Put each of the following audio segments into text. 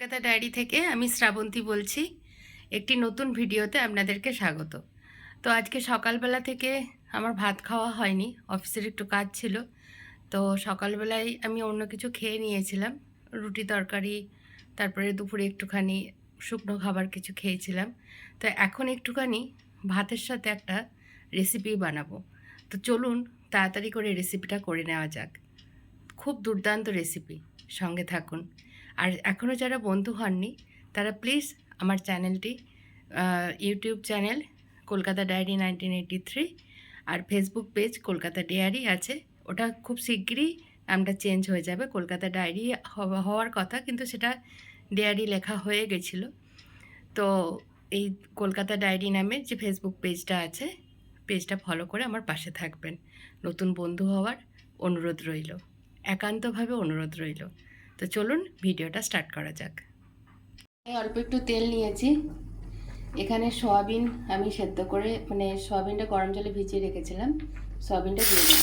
Kolkata diary থেকে আমি শ্রাবন্তী বলছি। একটি নতুন ভিডিওতে আপনাদেরকে স্বাগত। তো আজকে সকালবেলা থেকে আমার ভাত খাওয়া হয়নি, অফিসের একটু কাজ ছিল। তো সকালবেলায় আমি অন্য কিছু খেয়ে নিয়েছিলাম, রুটি তরকারি, তারপরে দুপুরে একটুখানি শুকনো খাবার কিছু খেয়েছিলাম। তো এখন একটুখানি ভাতের সাথে একটা রেসিপি বানাবো। তো চলুন তাড়াতাড়ি করে রেসিপিটা করে নেওয়া যাক। খুব দুর্দান্ত রেসিপি সঙ্গে থাকুন। আর এখনও যারা বন্ধু হননি, তারা প্লিজ আমার চ্যানেলটি YouTube channel Kolkata diary nineteen eighty three আর ফেসবুক পেজ কলকাতা ডায়েরি আছে। ওটা খুব শিগগিরই নামটা চেঞ্জ হয়ে যাবে। কলকাতা ডায়েরি হওয়া- হওয়ার কথা, কিন্তু সেটা ডায়েরি লেখা হয়ে গেছিল। তো এই কলকাতা ডায়েরি নামে যে ফেসবুক পেজটা আছে পেজটা ফলো করে আমার পাশে থাকবেন। নতুন বন্ধু হওয়ার অনুরোধ রইল। একান্তভাবে অনুরোধ রইল। তো চলুন ভিডিওটা স্টার্ট করা যাক। আমি অল্প একটু তেল নিয়েছি। এখানে সয়াবিন আমি সেদ্ধ করে মানে সয়াবিনটা গরম জলে ভিজিয়ে রেখেছিলাম। সয়াবিনটা দিয়ে দিলাম।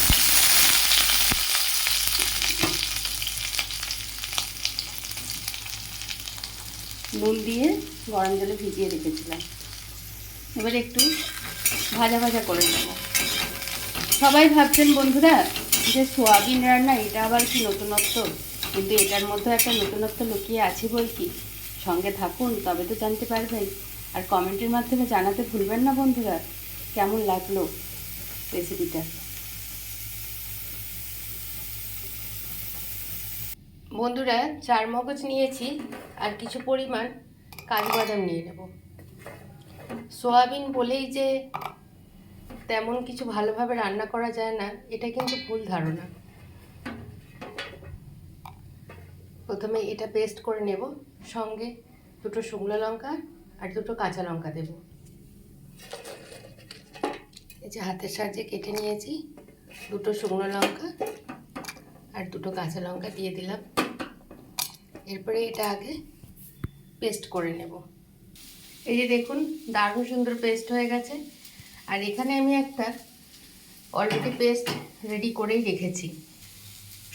নুন দিয়ে গরম জলে ভিজিয়ে রেখেছিলাম। এবার একটু ভাজা ভাজা করে নেব। সবাই ভাবছেন বন্ধুরা যে সোয়াবিন রান্না, এটা আবার কি নতুনত্ব? কিন্তু এটার মধ্যে একটা নতুনত্ব লুকিয়ে আছে বই কি? সঙ্গে থাকুন, তবে তো জানতে পারবেন। আর কমেন্টের মাধ্যমে জানাতে ভুলবেন না বন্ধুরা। কেমন লাগল রেসিপিটা বন্ধুরা, চার মগজ নিয়েছি, আর কিছু পরিমাণ কাজু বাদাম নিয়ে নেব। সোয়াবিন বলেই যে তেমন কিছু ভালোভাবে রান্না করা যায় না, এটা কিন্তু ভুল ধারণা। প্রথমে এটা পেস্ট করে নেব, সঙ্গে দুটো শুকনো লঙ্কা আর দুটো কাঁচা লঙ্কা দেব। এই যে হাতের সাহায্যে কেটে নিয়েছি, দুটো শুকনো লঙ্কা আর দুটো কাঁচা লঙ্কা দিয়ে দিলাম। এরপরে এটা আগে পেস্ট করে নেব। এই যে দেখুন, দারুণ সুন্দর পেস্ট হয়ে গেছে। আর এখানে আমি একটা অলরেডি পেস্ট রেডি করেই রেখেছি।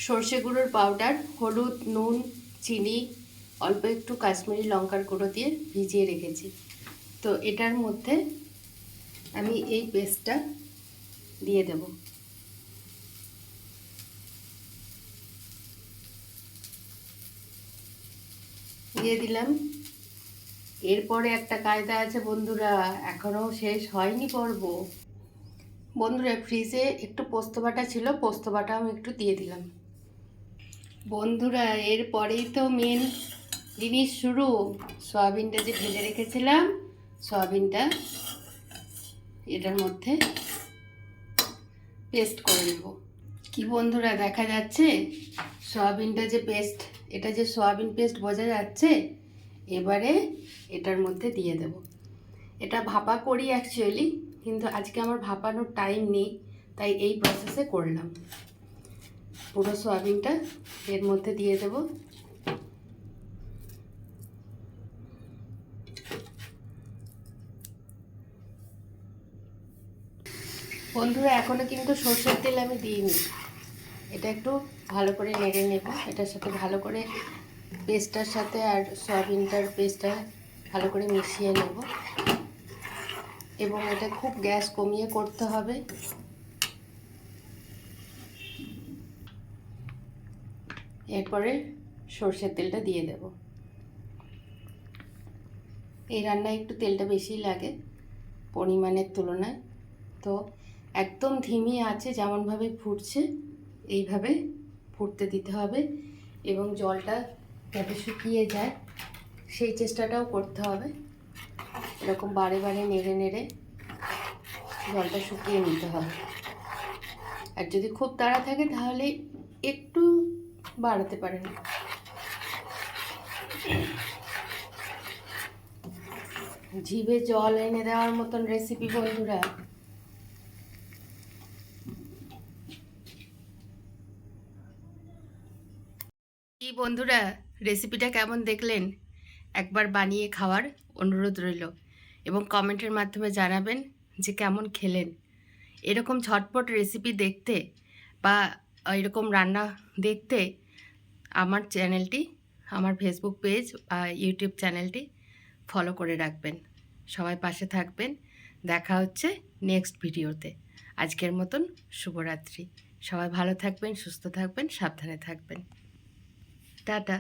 সর্ষে গুঁড়োর পাউডার হলুদ, নুন, চিনি, অল্প একটু কাশ্মীরি লঙ্কার গুঁড়ো দিয়ে ভিজিয়ে রেখেছি। তো এটার মধ্যে আমি এই পেস্টটা দিয়ে দেব। দিয়ে দিলাম। এরপরে একটা কায়দা আছে বন্ধুরা, এখনও শেষ হয়নি পর্ব। বন্ধুরা ফ্রিজে একটু পোস্ত বাটা ছিল, পোস্ত বাটা আমি একটু দিয়ে দিলাম। বন্ধুরা, এরপরেই তো মেন জিনিস শুরু। সয়াবিনটা যে ভেজে রেখেছিলাম, সয়াবিনটা এটার মধ্যে পেস্ট করে নেব। কি বন্ধুরা, দেখা যাচ্ছে সয়াবিনটা যে পেস্ট এটা যে সয়াবিন পেস্ট বোঝা যাচ্ছে, এবারে এটার মধ্যে দিয়ে দেব। এটা ভাপা করি অ্যাকচুয়ালি কিন্তু আজকে আমার ভাপানোর টাইম নেই, তাই এই প্রসেসে করলাম। পুরো সয়াবিনটা এর মধ্যে দিয়ে দেব। বন্ধুরা এখনও কিন্তু সর্ষের তেল আমি দিইনি। এটা একটু ভালো করে নেড়ে নেব। এটার সাথে ভালো করে পেস্টটার সাথে আর সয়াবিনটার পেস্টটা ভালো করে মিশিয়ে নেব। এবং এটা খুব গ্যাস কমিয়ে করতে হবে। এরপরে সর্ষের তেলটা দিয়ে দেব। এই রান্নায় একটু তেলটা বেশি লাগে পরিমাণের তুলনায়। তো একদম ধিমি আছে, যেমনভাবে ফুটছে, এইভাবে ফুটতে দিতে হবে এবং জলটা যাতে শুকিয়ে যায়, সেই চেষ্টাটাও করতে হবে। এরকম বারে বারে নেড়ে নেড়ে জলটা শুকিয়ে নিতে হবে। আর যদি খুব তাড়া থাকে তাহলে একটু বাড়াতে পারেন। জিভে জল এনে দেওয়ার মতন রেসিপি বন্ধুরা। কি বন্ধুরা রেসিপিটা কেমন দেখলেন? একবার বানিয়ে খাওয়ার অনুরোধ রইল। এবং কমেন্টের মাধ্যমে জানাবেন যে কেমন খেলেন। এরকম ঝটপট রেসিপি দেখতে বা এরকম রান্না দেখতে আমার চ্যানেলটি, আমার ফেসবুক পেজ ইউটিউব চ্যানেলটি ফলো করে রাখবেন। সবাই পাশে থাকবেন। দেখা হচ্ছে নেক্সট ভিডিওতে। আজকের মতন শুভরাত্রি। সবাই ভালো থাকবেন, সুস্থ থাকবেন, সাবধানে থাকবেন। টাটা।